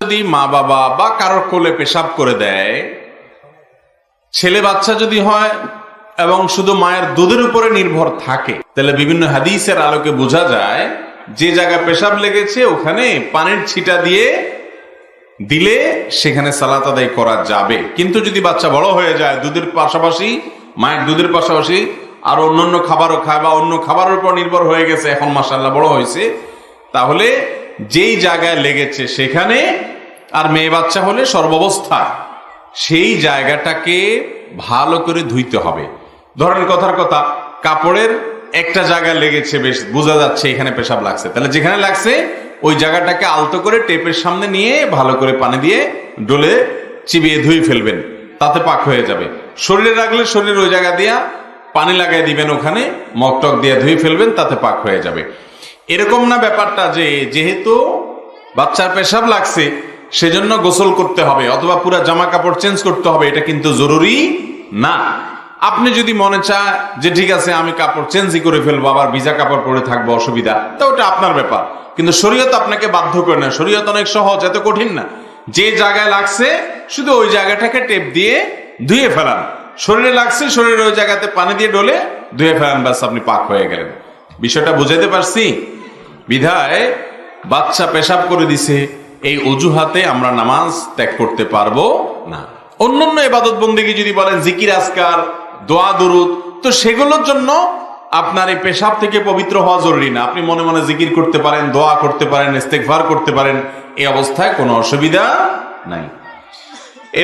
যদি মা বাবা বা কারোর কোলে পেশাব করে দেয়, ছেলে বাচ্চা যদি হয় এবং শুধু মায়ের দুধের উপরে নির্ভর থাকে, তাহলে বিভিন্ন হাদিসের আলোকে বোঝা যায়, যে জায়গায় পেশাব লেগেছে ওখানে পানির ছিটা দিয়ে দিলে সেখানে সালাত আদায় করা যাবে। কিন্তু যদি বাচ্চা বড় হয়ে যায়, দুধের পাশাপাশি, মায়ের দুধের পাশাপাশি আর অন্যান্য খাবারও খায় বা অন্য খাবারের উপর নির্ভর হয়ে গেছে, এখন মাসাল্লাহ বড় হয়েছে, তাহলে যেই জায়গায় লেগেছে সেখানে আর মেয়ে বাচ্চা হলে সর্বাবস্থা। সেই জায়গাটাকে ভালো করে ধুইতে হবে। ধরেন কথার কথা, কাপড়ের একটা জায়গা লেগেছে, বেশ বোঝা যাচ্ছে এখানে পেশাব লাগছে। তাহলে যেখানে লাগছে, ওই জায়গাটাকে আলতো করে টেপের সামনে নিয়ে ভালো করে পানি দিয়ে ডলে চিবিয়ে ধুয়ে ফেলবেন। তাতে পাক হয়ে যাবে। শরীরে রাখলে শরীরের ওই জায়গা দিয়া পানি লাগাই দিবেন ওখানে মকটক দিয়ে ধুয়ে ফেলবেন, তাতে পাক হয়ে যাবে। এরকম না ব্যাপারটা যে, যেহেতু বাচ্চার পেশাব লাগছে সেজন্য গোসল করতে হবে, অথবা পুরা জামা কাপড় চেঞ্জ করতে হবে, এটা কিন্তু জরুরি না। আপনি যদি মনে চায় যে ঠিক আছে, আমি কাপড় চেঞ্জই করে ফেলব, আবার ভিজা কাপড় পরে থাকব, অসুবিধা, তো ওটা আপনার ব্যাপার। কিন্তু শরীয়ত আপনাকে বাধ্য করে না শরীয়ত অনেক সহজ, এত কঠিন না। যে জায়গায় লাগছে, শুধু ওই জায়গাটাকে টেপ দিয়ে ধুয়ে ফেলান। শরীরে লাগছে, শরীরের ওই জায়গাতে পানি দিয়ে ডলে ধুয়ে ফেলান, ব্যাস আপনি পাক হয়ে গেলেন। বিষয়টা বুঝাইতে পারছি? বিধায় বাচ্চা পেশাব করে দিছে এই অজুহাতে আমরা নামাজ ত্যাগ করতে পারব না। অন্যান্য এবাদত বন্দীকে যদি বলেন, জিকির আসকার দোয়া, দুরুদ, তো সেগুলোর জন্য আপনার এই পেশাব থেকে পবিত্র হওয়া জরুরি না। আপনি মনে মনে জিকির করতে পারেন, দোয়া করতে পারেন ইস্তেকভার করতে পারেন, এই অবস্থায় কোনো অসুবিধা নাই।